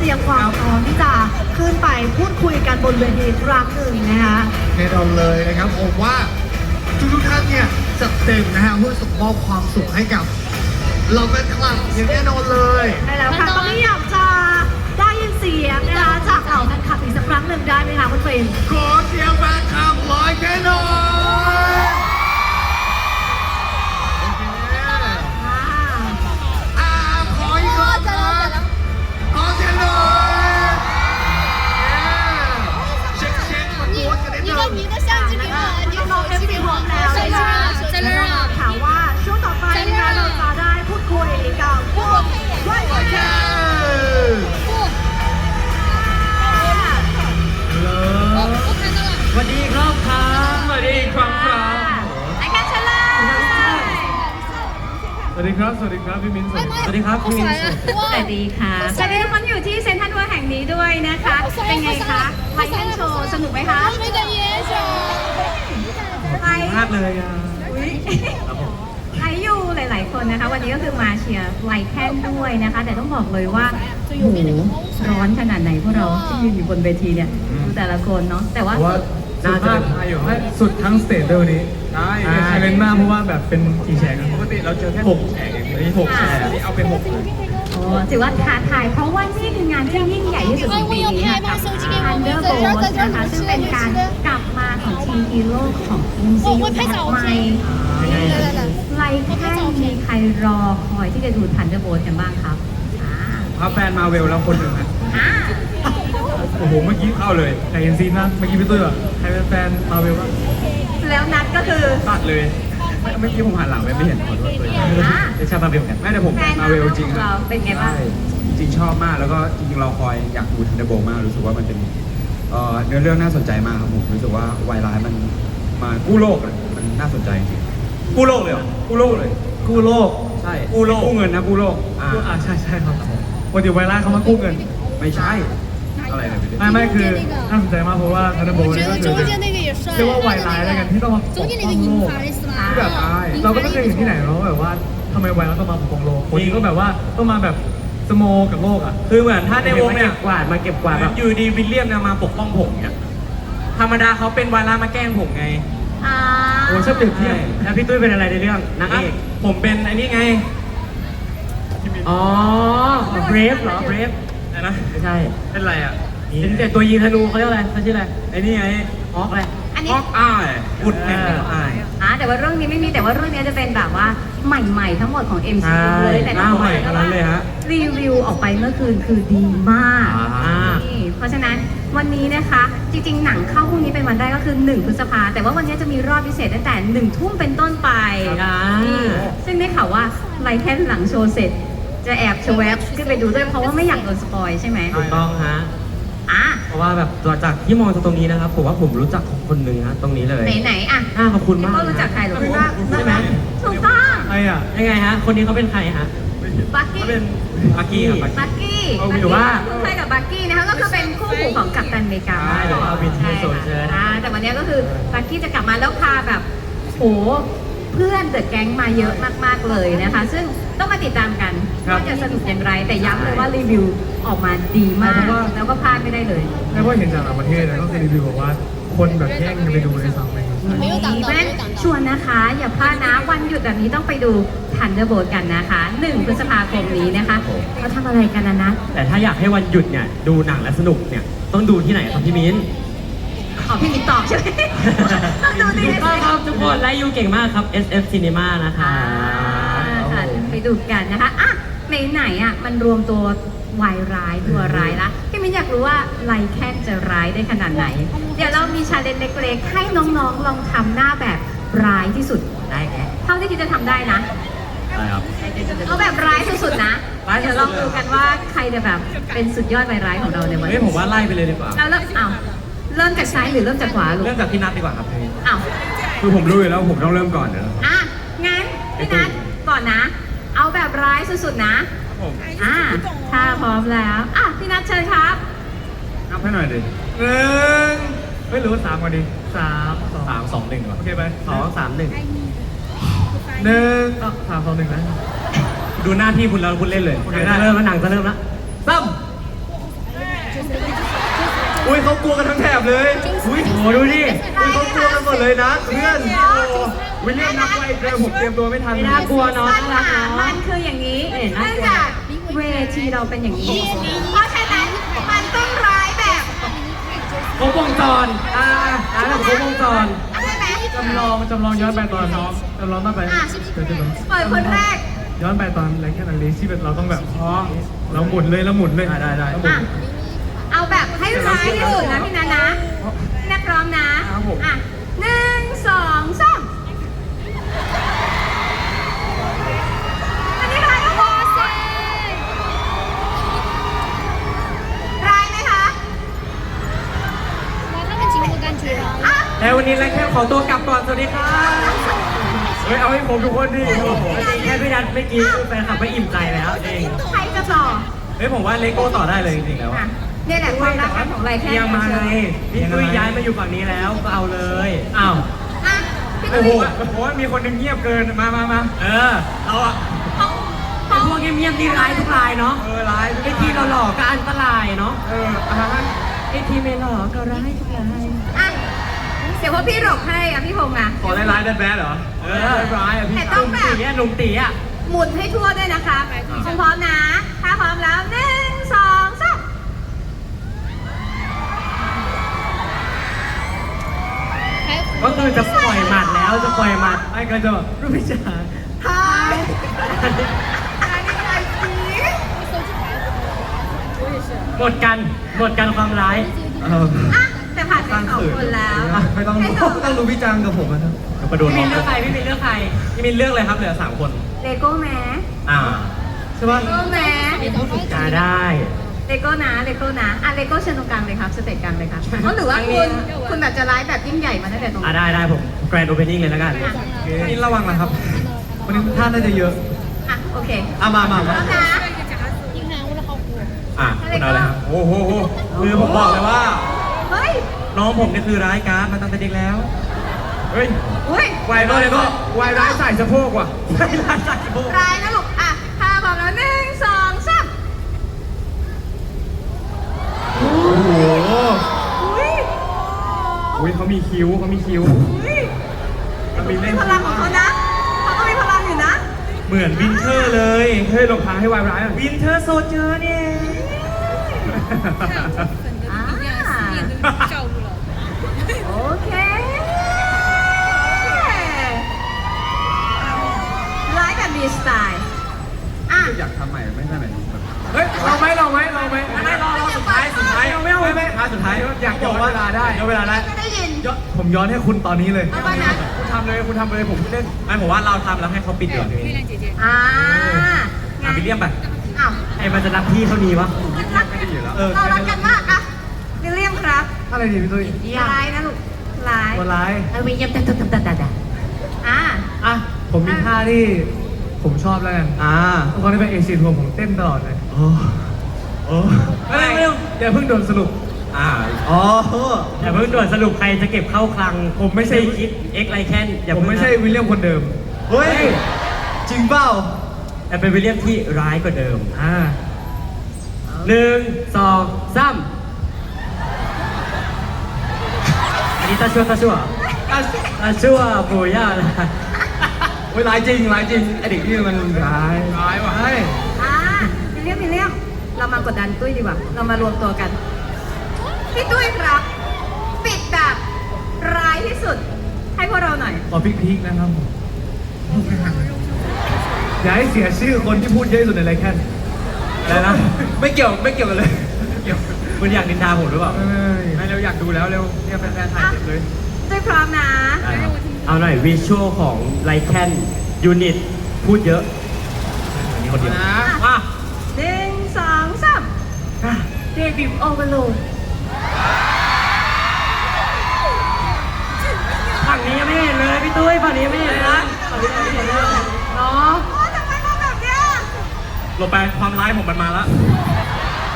เตรียมความพร้อมที่จะขึ้นไปพูดคุยกันบนเวทีอีกครั้งหนึ่งนะคะแน่นอนเลยนะครับผมว่าทุกทุกๆท่านเนี่ยจัดเต็มนะฮะเพื่อส่งมอบความสุขให้กับเราแฟนคลับอย่างแน่นอนเลยใช่แล้วค่ะตอนนี้อยากจะได้ยินเสียงนะคะจากเหล่าแฟนคลับอีกสักครั้งหนึ่งได้ไหมคะคุณฟิล์มขอเสียงแฟนคลับลอยแค่หน่อย วัสดีครับสวัสดีครับพี่มิ้นสวัสดีครับวัสดีครับพี่มิ้นสวัสดีวัสดีค่ะสวัสดีทุกคนอยู่ที่เซ็นทรัลเวิร์แห่งนี้ด้วยนะคะ เป็นไงคะไลท์แอนโชว์สนุกไหมคะไม่ได้เยสไปมากเลยอะไอยูหลาย ๆ คนนะคะ วันนี้ก็คือมาเชียร์ไลท์แคนด้วยนะคะ แต่ต้องบอกเลยว่าโหร้อนขนาดไหนพวกเราที่ยืนอยู่บนเวทีเนี่ยดูแต่ละคนเนาะแต่ว่า น่าจะสุดทั้งสเตจเลยวันนี้ใช่ใช่เป็นมากเพราะว่าแบบเป็นกี่แฉกปกติเราเจอแค่หกแฉกเองวันนี้หกแฉกที่เอาไปหกโอ้ถือว่าท้าทายเพราะว่านี่คืองานที่ยิ่งใหญ่ที่สุดในปีนี้นะกับ Thunderbolt นะคะซึ่งเป็นการกลับมาของทีมฮีโร่ของทีมซีแพทไมไรแค่มีใครรอคอยที่จะดูทันเดอร์โบลกันบ้างครับเพราะแฟนมาเวลแล้วคนหนึ่งฮะ โอ้โห เมื่อกี้เข้าเลยใครเห็นซีนบ้างเมื่อกี้พี่ตุ้ยอะใครเป็นแฟนมาเวลบ้างแล้วนัดก็คือ ตัดเลยเมื่อกี้ผมหันหลังไปไม่เห็นขอโทษเลยอ่าจะชามาเวลกันไม่แต่ผมแฟนมาเวลจริงของเราเป็นไงบ้าง ใช่จริงๆชอบมากแล้วก็จริงๆเราคอยอยากดูทันเดอร์โบมากรู้สึกว่ามันเป็นเอ่อเนื้อเรื่องน่าสนใจมากครับผมรู้สึกว่าไวร้ายมันมากู้โลกอะมันน่าสนใจจริงๆกู้โลกเลยเหรอกู้โลกเลย กู้โลก ใช่กู้โลก กู้เงินนะกู้โลกอ่ากู้อ่าใช่ใช่ครับปกติไวรัสเขามากู้เงิน ไม่ใช่ อะไรเนี่ยพี่ ไม่ไม่คือน่าสนใจมากเพราะว่าทันเดอร์โบ 我 นี่ 觉 ก็ 得 คือ 中间那个也帅。 เรียกว่าไวร้ายแล้วกันที่ต้องมาป 中 ก 间 ป้ 那 อง 个 โล 银 ก 发的是 อ่า 吧？ แบบอาย เราก็ไม่เคยเห็นที่ไหนเนาะแบบว่าทำไมไวรัสต้องมาปกป้องโลกคนนี้ก็แบบว่าต้องมาแบบสโมกับโลกอ่ะ คือเหมือนถ้าในวงเนี่ย กวาดมาเก็บกวาดแบบ อยู่ดีวิลเลียมเนี่ยมาปกป้องผมเนี่ยธรรมดาเขาเป็นวาระมาแกล้งผมไง อ่า โอ้ชอบเปรียบเทียบ แล้วพี่ตุ้ยเป็นอะไรในเรื่องนางเอกผมเป็นไอ้นี่ไง อ๋อเบรฟเหรอเบรฟ นะไม่ใช่เป็นอะไรอะเป็นแต่ตัวยิงธนูเขาเรียกอะไรเขาชื่ออะไรไอ้นี่ไงฮอกอะไรอันนี้ ฮอกอายอุดแห่งอาย อ่าแต่ว่าเรื่องนี้ไม่มีแต่ว่าเรื่องนี้จะเป็นแบบว่าใหม่ๆทั้งหมดของ MCU ใช่เลยแต่หน้าใหม่ทั้งนั้นเลยฮะรีวิวออกไปเมื่อคืนคือดีมากอ่านี่เพราะฉะนั้นวันนี้นะคะจริงๆ หนังเข้าพรุ่งนี้เป็นวันแรกก็คือ 1 พฤษภา แต่ว่าวันนี้จะมีรอบพิเศษตั้งแต่1ทุ่มเป็นต้นไปอ่านี่ซึ่งได้ข่าวว่าไลท์แค่หลังโชว์เสร็จ จะแอบชวบขึ้นไปดูด้วยเพราะว่าไม่อยากโดนสปอยใช่ไหมถูกต้องฮะ อะ เพราะว่าแบบตัวจากที่มองจากตรงนี้นะครับ ผมว่าผมรู้จักคนหนึ่งฮะตรงนี้เลยไหนๆอะน่าขอบคุณมากก็รู้จักใครหรอใช่ไหมถูกต้องใครอะยังไงฮะ คนนี้เขาเป็นใครฮะบักกี้เขาเป็นอากีครับบักกี้เอาหรือว่าใช่กับบักกี้นะคะก็คือเป็นคู่หูของกัปตันอเมริกาใช่หรือว่าวินใช่โซลเจอร์อ่าแต่วันนี้ก็คือบักกี้จะกลับมาแล้วพาแบบโห เพื่อนเดอะแก๊งมาเยอะมาก ๆ เลยนะคะ ซึ่งต้องมาติดตามกันว่าจะสนุกอย่างไร แต่ย้ำเลยว่ารีวิวออกมาดีมากแล้วก็พลาดไม่ได้เลยไม่ว่าเห็นจากต่างประเทศนะก็คือรีวิวบอกว่าคนแบบแย่งกันไปดูเลยซ้ำเลยใช่ ไม่รู้จัต่อไม่ชวนนะคะ อย่าพลาดนะวันหยุดแบบนี้ต้องไปดูทันเดอร์โบกันนะคะ1พฤษภาคมนี้นะคะเขาทำอะไรกันนะ แต่ถ้าอยากให้วันหยุดเนี่ยดูหนังและสนุกเนี่ยต้องดูที่ไหนครับพี่มิ้น ขอพี่มิ้นตอบใช่ไหมต้องดูดีถูกต้องครับทุกคนและยูเก่งมากครับ SF Cinema นะคะค่ะไปดูกันนะคะอะไหนๆอะมันรวมตัววายร้ายตัวร้ายละพี่มิ้นอยากรู้ว่าไลแคนจะร้ายได้ขนาดไหน เดี๋ยวเรามีชาเลนจ์เล็กๆให้น้องๆลองทำหน้าแบบร้ายที่สุดได้แค่เท่าที่คิดจะทำได้นะ ได้ครับ เอาแบบร้ายสุดๆนะ ร้ายสุดๆ เดี๋ยวลองดูกันว่าใครจะแบบเป็นสุดยอดวายร้ายของเราในวันเฮ้ยนี้ผมว่าไล่ไปเลยดีกว่า เราเริ่มเอา เริ่มจากซ้ายหรือเริ่มจากขวาลูกเริ่มจากพี่นัทดีกว่าครับพี่มิ้นเอาคือผมรู้อยู่แล้วผมต้องเริ่มก่อนเดี๋ยวอะงั้นพี่นัทก่อนนะ เอาแบบร้ายสุดๆนะผมอะถ้าพร้อมแล้วอะพี่นัทเชิญครับนับให้หน่อยดิหนึ่งไม่รู้ว่าสามก่อนดีสามสองสามสองหนึ่งก่อนโอเคไปสองสามหนึ่งหนึ่งก็สามสองหนึ่งนะดูหน้าที่คุณแล้วคุณเล่นเลยโอเคหนังจะเริ่มแล้วหนังจะเริ่มแล้วซ้ อุ้ยเขากลัวกันทั้งแถบเลยอุ้ยโหดูดิอุ้ยเขากลัวกันหมดเลยนะเพื่อนโอ้วิลเลียมนับไว้เจอผมเตรียมตัวไม่ทันไม่น่ากลัวเนาะน่ารักเนาะมันคืออย่างนี้เนื่องจากเวทีเราเป็นอย่างนี้ เพราะฉะนั้นมันต้องร้ายแบบครบวงจรอ่าอ่าแบบครบวงจรใช่ไหมจำลองจำลองย้อนไปตอนจำลองตั้งไปอะเดี๋ยวจะลองเปิดคนแรกย้อนไปตอนอะไรแค่นั้นเลยที่เป็นเราต้องแบบอ๋อเราหมุนเลยเราหมุนเลยได้ได้ได้ เอาแบบให้ร้ายที่สุดนะพี่นะนะพี่นักร้องนะอะหนึ่งสองสามอันนี้ร้ายก็พอสิร้ายไหมคะร้ายถ้าจิ้นเดียวกันทียอะแต่วันนี้เราแค่ขอตัวกลับก่อน สวัสดีค่ะเฮ้ยเอาให้ผมทุกคนดิโอ้แค่พี่นัทไม่อกี้คือแฟนคลับไม่อิ่มใจแล้วจริงใครจะต่อเฮ้ยผมว่าเลโก้ต่อได้เลยจริงๆแล้ว เนี่ยแหละความรักกันของไรแค่ยังมาไงพี่ตุ้ยย้ายมาอยู่ฝั่งนี้แล้วก็เอาเลยอ้าวอะพี่โอ้ตุ้โหยโอ้ยมีคนหนึงเงียบเกินมามามาเออเราอะเขาเขาพวกเงียบๆนี่ร้ายทุกรายเนาะเออร้ายไอ้ที่เราหลอกก็อันตรายเนาะเอออะฮะไอ้ที่ไม่หลอกก็ร้ายทุกรายอะเดี๋ยวพอพี่หลบให้อะพี่พงษ์อะ ขอร้ายๆได้แบดเหรอเออร้ายๆอะพี่แต่ต้องแบบตีอะหนุ่มตีอะหมุนให้ทั่วด้วยนะคะพร้อมๆนะ ถ้าพร้อมแล้วหนึ่งสองสาม ก็คือจะปล่อยหมัดแล้วจะปล่อยหมัดไอ้ก็จะแบบรูปพิจารทายอันนี้อะไรสีหมดกันหมดกันความร้ายอะแต่ผ่านไปสองคนแล้วไม่ต้องให้รู้สองไม่ต้องรู้พี่จังกับผมนะครับมาดูพี่มินเลือกใครพี่มินเลือกใครพี่มินเลือกเลยครับเหลือสามคน เลโก้แม้อ่า ใช่ป่ะเลโก้แม้ อ่าได้ เลโก้นะเลโก้นะอะเลโก้เชิญตงกลางเลยครับสเตจกลางเลยครับเพราะหรือว่าคุณคุณแบบจะไลฟ์แบบยิ่งใหญ่มาตั้งแต่ตรงอะได้ได้ผมแกรนด์โอเพนนิ่งเลยแล้วกัน นี่ระวังนะครับ วันนี้ท่านน่าจะเยอะอะโอเคอะมามามาแล้อะคุาเลยครับโอ้โหคือผมบอกเลยว่า เฮ้ยน้องผมเนี่ยคือร้ายการดมาตั้งแต่เด็กแล้ว เฮ้ยเฮ้ย ไวก็เลยก็ไวร้ายใส่สะโพกว่ะ ร้ายใส่สะโพก ร้ายนะหนู โอ้โหอุ้ยอุ้ยเขามีคิ้วเขามีคิ้ว อุ้ยมันมีเล่นพลังของเขานะเขาก็มีพลังอยู่นะ เหมือนวินเทอร์เลยเฮ้ยลงพางให้วายร้ายวินเทอร์โซเจอร์เนี่ย โอเคร้ายแบบมีสไตล์ออยากทำใหม่ไม่ใช่ไหม เฮ้ยราไหมเราไหมเราไหมไม่ไรอรอสุดท้ายสุดท้ายไม่เอาไม่ท้าสุดท้ายอยากบอกว่าลาได้ย้อนเวลาได้ก็ยินผมย้อนให้คุณตอนนี้เลยคุณทำเลยคุณทำเลยผมเล่นไม่ผมว่าเราทำแล้วให้เขาปิดก่อนอ่าอ่าไปเรียมไปอ้าวไอ้มันจะรักพี่เท่านี้วะเรารักกันมากอะวิลเลียมครับ อะไรดีพี่ตุ้ยร้ายนะลูกร้ายร้ายเอาวิลเลียมแต่ตุ๊ดตุ๊ดตุ๊ดอ่าอะผมมีท่าที่ผมชอบแล้วกันอ่าตอนนี้เป็นเอเชีทัวร์ผมเต้นตลอดเลย ไม่ไม่ไม่อย่าเพิ่งโดนสรุป อ่าอ๋อ อย่าเพิ่งด่วนสรุปใครจะเก็บเข้าคลังผมไม่ใช่ คิดเอ็กไลแคนอย่าผมเพิ่งไม่ใช่วิลเลียมคนเดิม เฮ้ย จริงเปล่า แต่เป็นวิลเลียมที่ร้ายกว่าเดิมอ่าหนึ่งสองสามอันนี้ตาชั่วตาชั่วตาชั่วโบย่านะ เวลายจริงร้ายจริงไอเด็กนี่มันร้ายร้ายว่ะใช่ อ่าวิลเลียมวิลเลียมเรามากดดันตุ้ยดีกว่า เรามารวมตัวกัน พี่ตุ้ยครับ ปิดแบบร้ายที่สุด ให้พวกเราหน่อย ขอพลิกๆนะครับผมอย่าให้เสียชื่อคนที่พูดเยอะที่สุดในไรแค่นอะไรนะ ไม่เกี่ยวไม่เกี่ยวกันเลยเกี่ยวคุณอยากนินทาผมหรือเปล่าเอ้ยไม่เร็วอยากดูแล้วเร็วเนี่ยแฟนๆถ่ายเสร็จเลยตุ้ยพร้อมนะ เอาหน่อยวิชวลของไลแคนยูนิตพูดเยอะอันนี้คนเดียวอะ หนึ่งสองสามเดบิวต์โอเวอร์โหลดฝั่งนี้ยังไม่เห็นเลยพี่ตุ้ยฝั่งนี้ยังไม่เห็นเลยนะฝั่งนี้ยังไม่เห็นเลยเนาะโอ้ทำไมมาแบบเนี้ยลงไปความร้ายผมมันมาแล้ว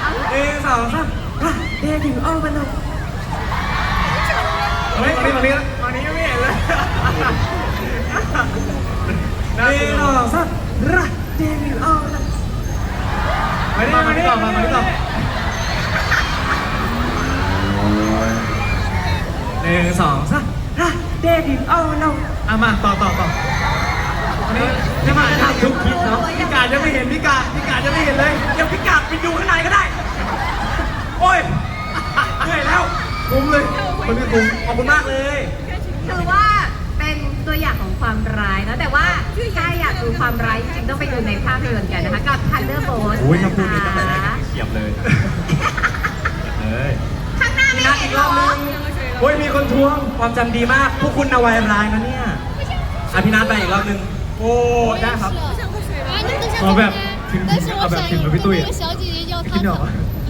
เอาละหนึ่งสองสามเดบิวต์โอเวอร์โหลดเฮ้ยมานี่มานี่ฝั่งนี้ยังไม่เห็นเลยหนึ่งสองสามเดบิวต์โอเวอร์โหลด มาดิมาดิมาดิต่อหนึ่งสองสามฮะเดดิวเอาเราเอามาต่อต่อต่อนนี้จะมาทำทุกคลิปเนาะพิกาจะไม่เห็นพิกาพิกาจะไม่เห็นเลยเดี๋ยวพิกาไปดูข้างในก็ได้ โอ้ยเหนื่อยแล้วคุ้มเลยคนนี้คุ้มขอบคุณมากเลยคือว่า ตัวอย่างของความร้ายนะแต่ว่าถ้าอยากดูความร้ายจริงต้องไปดูในภาพยนตร์กันนะคะ กับ Thunderbolt โอ้ยถ้าพูดนี้ตั้งแต่รกเฉียบเลยข้างหน้าไม่เห็นหรอโอ้ยมีคนทวงความจำดีมาก พวกคุณนวายร้ายนะเนี่ยอภินัทไปอีกรอบนึง โอ้ได้ครับเอาแบบถึงเอาแบบถึงแบบพี่ตุ้ยพี่หน่อ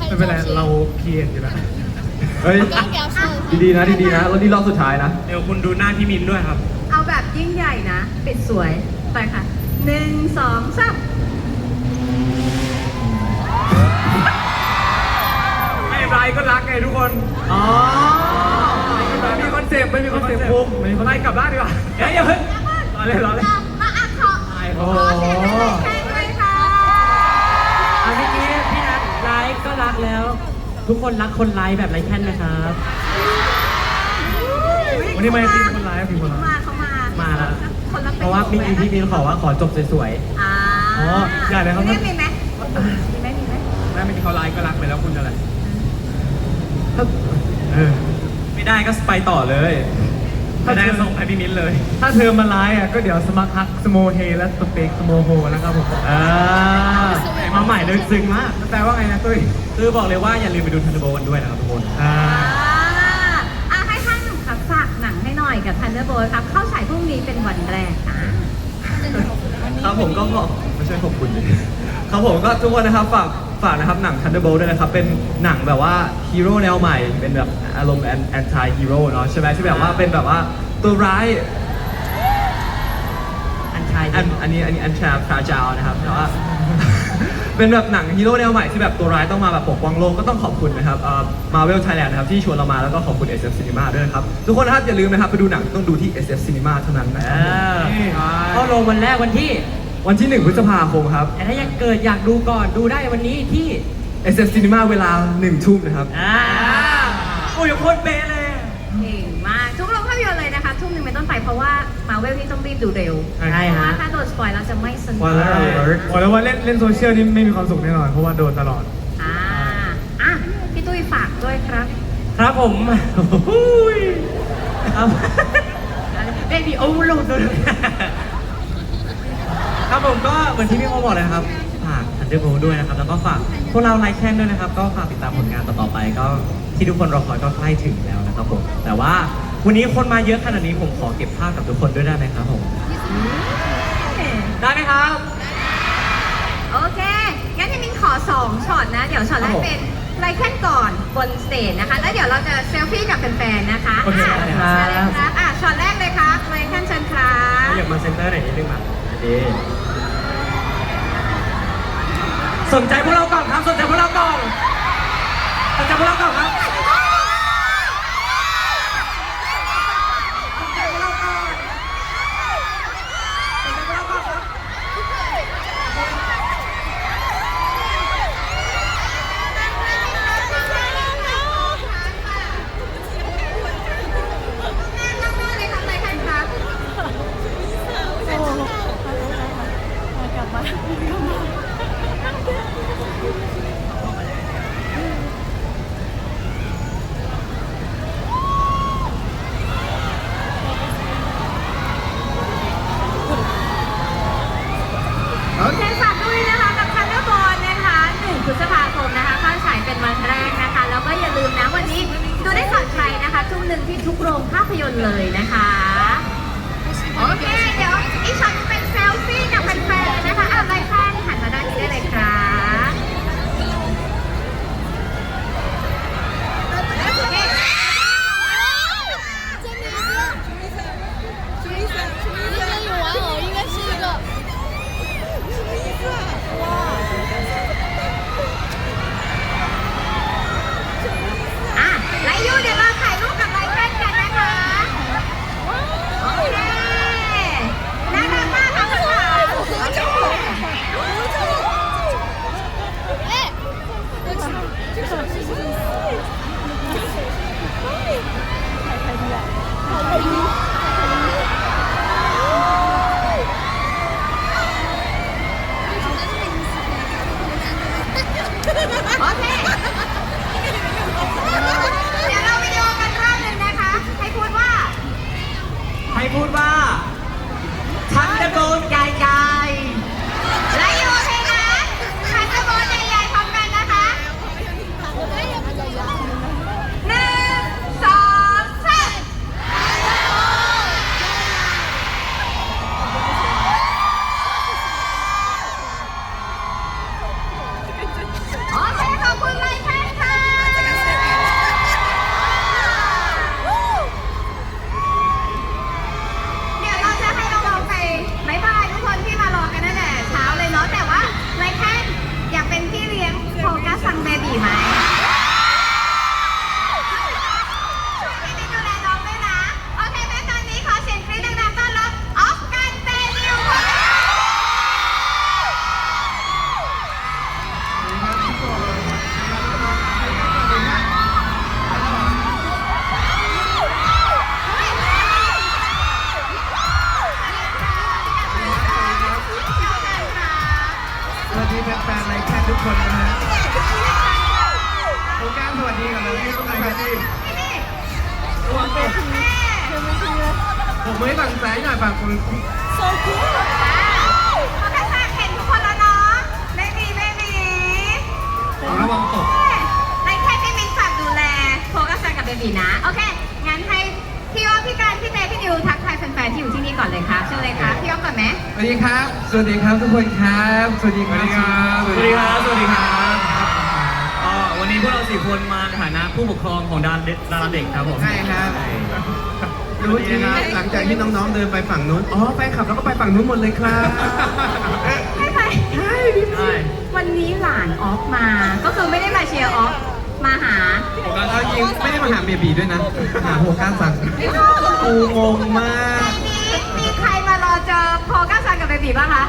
ไม่เป็นไรเราเพียนอยู่แล้วเฮ้ย ดีๆนะดีๆนะแล้วนี่รอบสุดท้ายนะ เดี๋ยวคุณดูหน้าพี่มินด้วยครับ เอาแบบยิ่งใหญ่นะ ปิดสวย ไปค่ะหนึ่งสองสามไม่ไรก็รักไงทุกคน อ๋อไม่มีคอนเซปต์ไม่มีคอนเซปต์ภูมิไปกลับบ้านดีกว่าเดี๋ยวอย่าเพิ่งรอเล่นรอเล่น มาอัดขอโอ้ขอเสียงให้เลยแค่ด้วยค่ะอันนี้พี่นัทไลฟ์ก็รักแล้ว ทุกคนรักคนไลฟ์แบบไรแค่นนะครับ วันนี้มาทีมคนร้ายทีมคนร้าย มาเขามามามาแล้วคนละเพราะว่าพี่มินพี่มินขอว่าขอจบสวยอ่าอ๋ออยากเลยครับ มีไหมมีไหมมีไหมมีไหมๆแม่มินเขาไลฟ์ก็รักไปแล้วคุณอะไรเออไม่ได้ก็ไปต่อเลยไม่ได้ก็ส่งให้พี่มินเลย ถ้าเธอมาร้ายอะก็เดี๋ยวสมัครฮักสโมเฮและสเปกสโมโฮนะครับผมอ่ามาใหม่เลยซึ้งมากแปลว่าไงนะตุ้ยคือบอกเลยว่าอย่าลืมไปดูทันเดอร์โบกันด้วยนะครับทุกคน อ่า อ่าอะให้ท่านหนุ่มครับฝากหนังให้หน่อยกับ Thunderbolt ครับ เข้าฉายพรุ่ง นี้เป็นวันแรกอะครับผมก็ขอบไม่ใช่ขอบคุณดิครับผมก็ทุกคนนะครับฝากฝากนะครับหนัง Thunderbolt ด้วยนะครับ เป็นหนังแบบว่าฮีโร่แนวใหม่ เป็นแบบอารมณ์แอนตี้ฮีโร่เนาะใช่ไหมที่แบบว่าเป็นแบบว่าตัวร้ายอันชายอันอันนี้อันนี้อันชาพราจาวนะครับแต่ว่า เป็นแบบหนังฮีโร่แนวใหม่ที่แบบตัวร้ายต้องมาแบบปกป้องโลกก็ต้องขอบคุณนะครับมาเวลไทยแลนด์นะครับที่ชวนเรามาแล้วก็ขอบคุณ SF Cinema ด้วยนะครับ ทุกคนนะครับอย่าลืมนะครับไปดูหนังต้องดูที่ SF Cinema เท่านั้นนะครับผมก็ลงวันแรกวันที่ วันที่ 1 พฤษภาคมครับแต่ถ้าอยากเกิดอยากดูก่อนดูได้วันนี้ที่ SF Cinema เวลา1ทุ่มนะครับอ่าโอ้ยโคตรเป๊ะเลยเก่งมากทุกโรงภาพยนตร์เลยนะคะทุ่มหนึ่งเป็นต้นไปเพราะว่ามา เวลนี่ต้องรีบดูเร็วใช่ เพราะว่าฮะถ้าโดนสปอยแล้วจะไม่สนุก Spoiler alert บอกเลยว่าเล่นเล่นโซเชียลนี่ไม่มีความสุขแน่นอน เพราะว่าโดนตลอด อ่าอะพี่ตุ้ยฝากด้วยครับครับผมโอ้ยครับเอ้ยดีโอ้โหลดเลยครับผมก็เหมือนที่พี่โมบอกเลยนะครับ ฝากทันเดอร์โบด้วยนะครับ แล้วก็ฝากพวกเราไลค์แคนด้วยนะครับ ก็ฝากติดตามผลงานต่อๆไปก็ที่ทุกคนรอคอยก็ใกล้ถึงแล้วนะครับผม แต่ว่า วันนี้คนมาเยอะขนาดนี้ผมขอเก็บภาพกับทุกคนด้วยได้ไหมครับผม ได้ไหมครับ โอเค งั้นพี่มินขอสองช็อตนะ เดี๋ยวช็อตแรกเป็นไลค์แค่นก่อนบนสเตจนะคะ แล้วเดี๋ยวเราจะเซลฟี่กับแฟนๆ นะคะโอเคอะได้เลยครับ เชิญเลยครับอะช็อตแรกเลยครับไลค์แค่นเชิญครับอยากมาเซ็นเตอร์ไหนอยนิดนึงมาสนใจพวกเราก่อนครับ สนใจพวกเราก่อนสนใจพวกเราก่อนครับ สดีครับสวัสดีครับ สวัสดีครับก็วันนี้พวกเราสี่คนมาในฐานะผู้ปกครองของดาราเด็กดาราเด็กครับผมใช่ครับ รู้ทีนะหลังจากที่น้องๆเดินไปฝั่งนู้น อ๋อแฟนคลับแล้วก็ไปฝั่งนู้นหมดเลยครับ ไม่ไปใช่วันนี้หลานออฟมา ก็คือไม่ได้มาเชียร์ออฟ มาหาเอาจริงไม่ได้มาหาเบบีด้วยนะ หาโฮก้าสั่งกูงงมาก ในนี้มีใครมารอเจอโฟกัสกับเบบีบ้างคะ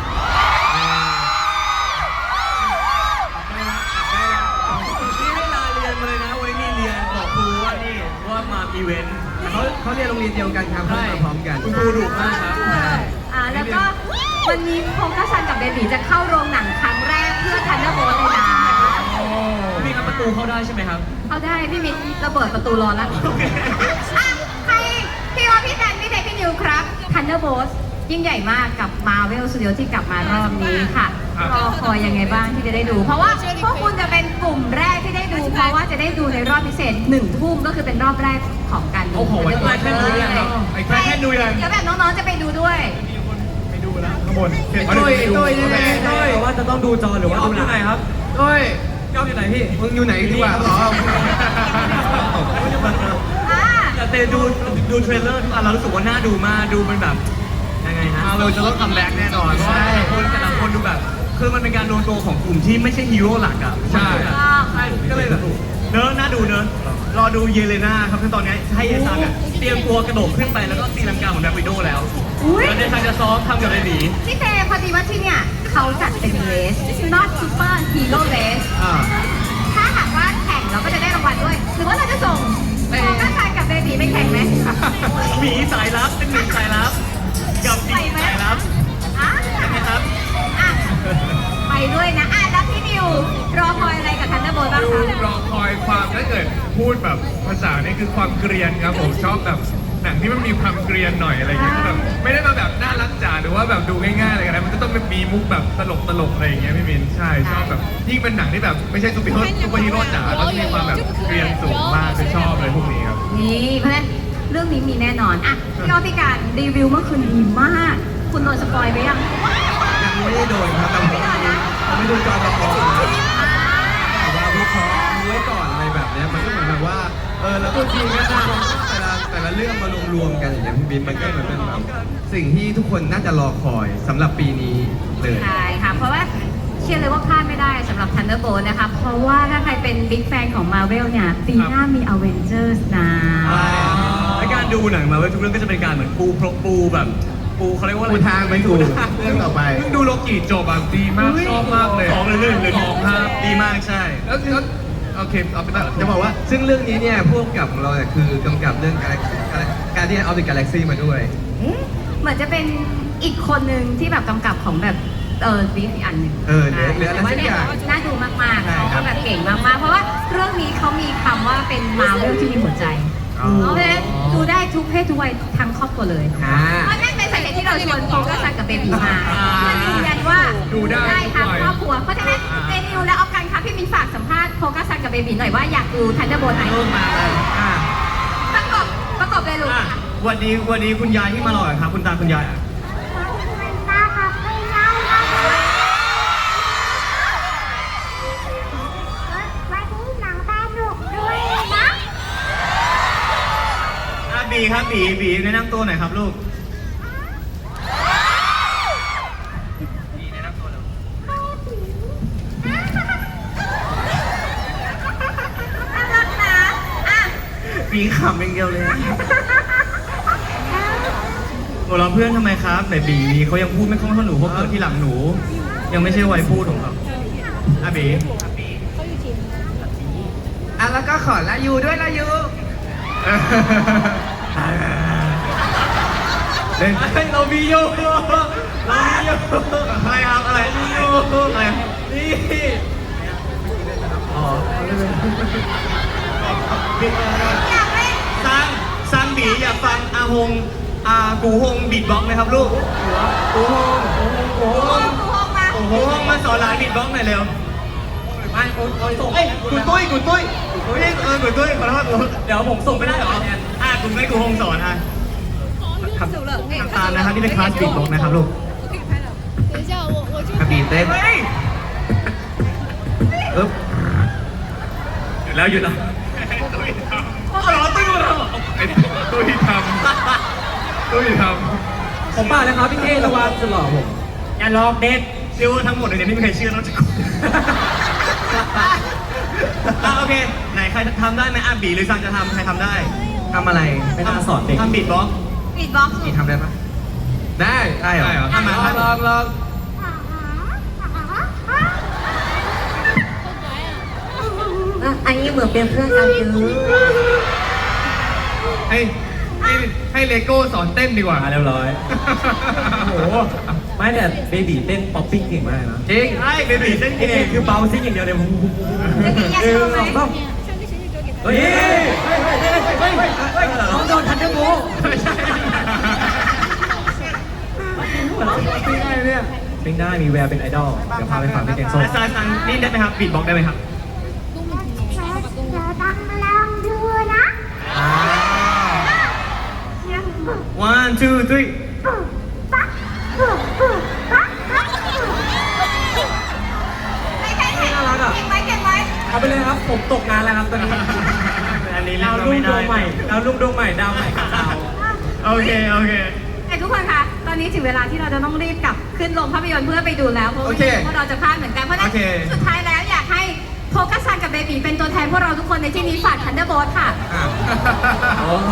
อีเวนต์เขาเขาเรียนโรงเรียนเดียวกันครับเขามาพร้อมกันคุณครูดุมากครับ อ่าแล้วก็วันนี้โฟกัสกับเบบีจะเข้าโรงหนังครั้งแรกเพื่อทันเดอร์โบลเลยนะมีครับประตูเข้าได้ใช่ไหมครับ เอาได้พี่มิ้นระเบิดประตูรอแล้วอะใครพี่ว่าพี่แตนพี่เดพี่นิวครับ Thunderbolts ยิ่งใหญ่มากกับ Marvel Studio ที่กลับมารอบนี้ค่ะ ครับ รอคอยยังไงบ้างที่จะได้ดู เพราะว่าพวกคุณจะเป็น กลุ่มแรกที่ได้ดูเพราะว่าจะได้ดูในรอบพิเศษหนึ่งทุ่มก็คือเป็นรอบแรกของการดูโอ้โหวันแรกแค่ดูยังครับไอ้แค่แค่ดูยังเดี๋ยวแบบน้องๆจะไปดูด้วยไปดูแล้วข้างบนเห็นไอ้ตุ้ยไอ้ตุ้ยนี่ไงไอ้ตุ้ยว่าจะต้องดูจอหรือว่าดูหนังไหนครับเฮ้ยยอดอยู่ไหนพี่มึงอยู่ไหนดีกว่าอ๋ออ่าแต่เตดูดูเทรลเลอร์ทุกอันเรารู้สึกว่าน่าดูมากดูมันแบบยังไงฮะมาเวลจะต้องคัมแบ็กแน่นอนเพราะว่าแต่ละคนแต่ละ คนดูแบบคือมันเป็นการรวมตัวของกลุ่มที่ไม่ใช่ฮีโร่หลักอะใช่ ใช่ก็เลยแบบเนอะน่าดูเนอะรอดูเยเลนาครับซึ่งตอนนี้ให้เอซังอะเตรียมตัวกระโดดขึ้นไปแล้วก็ตีลังกาเหมือนแบ็ควิดโดแล้วอุ๊ย แล้วเดซังจะซ้อมทำกับเบบีพี่เตพอดีว่าที่เนี่ยเขาจัดเป็นเลส not super hero race อ่า ถ้าหากว่าแข่งเราก็จะได้รางวัลด้วย หรือว่าเราจะส่งโฟกัสชายกับเบบีไปแข่งไหมหมีสายลับเป็นหมีสายลับกับหมีสายลับอะ นะครับอะ ไปด้วยนะอะแล้วพี่นิวรอคอยอะไรกับทันเดอร์โบลบ้างดูคะรอคอยความถ้าเกิดพูดแบบภาษานี่คือความเกรียนครับผมชอบแบบหนังที่มันมีความเกรียนหน่อยอะไรอย่างเงี้ยแบบไม่ได้มาแบบน่ารักจ๋าหรือว่าแบบดูง่ายๆอะไรกันนะมันก็ต้องมีมุกแบบตลกตลกๆอะไรอย่างเงี้ยพี่มินใช่ชอบแบบยิ่งเป็นหนังที่แบบไม่ใช่ซูเปอร์ฮีโร่ซูเปอร์ฮีโร่จ๋าก็จะมีความแบบเกรียนสูงมากคือชอบเลยพวกนี้ครับ นี่เพราะฉะนั้นเรื่องนี้มีแน่นอนอะพี่อ้อพี่การรีวิวเมื่อคืนดีมาก คุณโดนสปอยไปยังยัง ไม่ได้โดนครับแต่ผมไม่โดนนะผมไม่ดูจอประกอบอ่าแต่ว่าวิเคราะห์ดูไว้ก่อนอะไรแบบเนี้ยมันก็เหมือนแบบว่าเออแล้วก็จริงนะแต่ละแต่ละเรื่องมารวมๆกันอย่างเงี้ยพี่บินมันก็เหมือนเป็นแบบสิ่งที่ทุกคนน่าจะรอคอยสำหรับปีนี้เลยใช่ค่ะ เพราะว่าเชื่อเลยว่าพลาดไม่ได้สำหรับ Thunderbolt นะคะ เพราะว่าถ้าใครเป็นบิ๊กแฟนของ Marvel เนี่ย ปีหน้ามี Avengers นะและการดูหนังมาเว้ยทุกเรื่องก็จะเป็นการเหมือนปูพรปูแบบ ปูเขาเรียกว่าอะไรปูทางไปสู่เรื่องต่อไป เพิ่งดูโลกิจบอะดีมากชอบมากเลยสองหรือหนึ่งหรือสองครับดีมากใช่แล้วแล้วโอเคเอาไปจะบอกว่าซึ่งเรื่องนี้เนี่ยพวกกับของเราเนี่ยคือกำกับเรื่องการที่เอาดิกาแล็กซี่มาด้วยเอ๊ะเหมือนจะเป็นอีกคนหนึ่งที่แบบกำกับของแบบเออบิ๊กอีกอันหนึ่งเออเหลือเหลืออะไรแต่ว่าสักเนี่อยย่าง น่าดูมากๆใช่เขาครัก็บแบบเก่งมากๆ เพราะว่าเรื่องนี้เขามีคำว่าเป็น Marvel ที่มีหัวใจอ๋อเพราะฉะนั้นดูได้ทุกเพศทุกวัยทั้งครอบครัวเลย อ่าเพราะนั่นเป็ นสาเหตุที่เราชวนโฟกัสกับเบบีมาเพื่อยืนยันว่าดูได้ทั้งครอบครัว เพราะฉะนั้นเจนิวและออฟกันคะพี่มินฝากสัมภาษณ์โฟกัสกับเบบีหน่อยว่าอยากดูทันเดอร์โบลไหนอะประกอบประกอบเลยลูกวันนี้วันนี้คุณยายที่มาหล่อครับ คุณตาคุณยายอะอะบีครับบีบีแนะนำตัวหน่อยครับลูกบีแนะนำตัวหน่อย น่ารักนะอะ บีขำอย่างเดียวเลยหัวเราะเพื่อนทำไมครับแต่บีเขายังพูดไม่คล่องเท่าหนูเพราะเกิดที่หลังหนู ยังไม่ใช่วัยพูดของเขาอะบีอะแล้วก็ขอลายูด้วยลายูเล่นเรามีโยเรามีโยอะไรครับอะไรมีโยอะไรนี่อ๋อ ซางซางบีอย่าฟังอาฮงอากูฮงบิดบล็อกไหมครับลูกกูฮงกูฮงกูฮงกูฮงมาสอนหลานบิดบล็อกหน่อยเร็วไม่คุส่งเอ้ยคุตุ้ยกูตุ้ยกูณตุ้ยเออคุตุ้ยขอโทษผมเดี๋ยวผมส่งไม่ได้หรออะคุณตุ้กูฮงสอนฮะทำตามนะครับนี่เป็นคลาสบีดบล็อกนะครับลูกกระบี่เต้นอึ๊บหยุดแล้วหยุดแล้ว อ๋อเหรอตุ้ยเหรอไอ้ตุ้ยทำตุ้ยทผมป่านะครับพี่เท่ระวังจะหลอกผมอย่าหลอกเด็กเชื่อว่าทั้งหมดในนี้ไม่มีใครเชื่อนอกจากกูอะโอเค ไหนใครทำได้ไหมอะบีหรือซังจะทำใครทำได้ทำอะไรไม่น่าสอนเด็กทำบีทบ็อกซ์บีทบ็อกซ์บีทำได้ปะได้ำได้เหรอ ทำมาลองลองอั อันนี้เหมือนเป็นเพื่อนกันคือให้ให้ให้เลโก้สอนเต้นดีกว่าเรียบร้อย โอ้โห ไม่แต่เบบีเต้นป๊อปปิ้งเก่งมากนะจริง ใช่เบบีเต้นเก่งคือเบาซิ่งอย่างเดียวเลยผมเออลองต้องเฮ้ยเฮ้ยเฮ้ยเฮ้ยเฮ้ยน้องโดนทันเดอร์ไม่ใช่ป็นได้มีแวร์เป็นไอดอล เดี๋ยวพาไปฟังพี่แกงส้มซาซังนี่ได้ไหมครับ บีดบ็อกได้ไหมครับ one two three น่ารักอะเก่งไหมเก่งไหมเอาไปเลยครับ ผมตกงานแล้วครับตอนนี้อันนี้เล่ดานวก็รุ่ไม่งดได้วงใหม่ดาวรุ่งดวงใหม่ดาวใหม่กับดาว โอเค โอเคไอ้ทุกคนคะ ตอนนี้ถึงเวลาที่เราจะต้องรีบกลับขึ้นโรงภาพยนตร์เพื่อไปดูแล้ว เพราะโอว่าเคพวกเราจะพลาดเหมือนกัน เพราะฉะนั้นโอเค สุดท้ายแล้วอยากให้โฟกัสซันกับเบบีเป็นตัวแทนพวกเราทุกคนในที่นี้ฝากทันเดอร์โบค่ะโอ้โห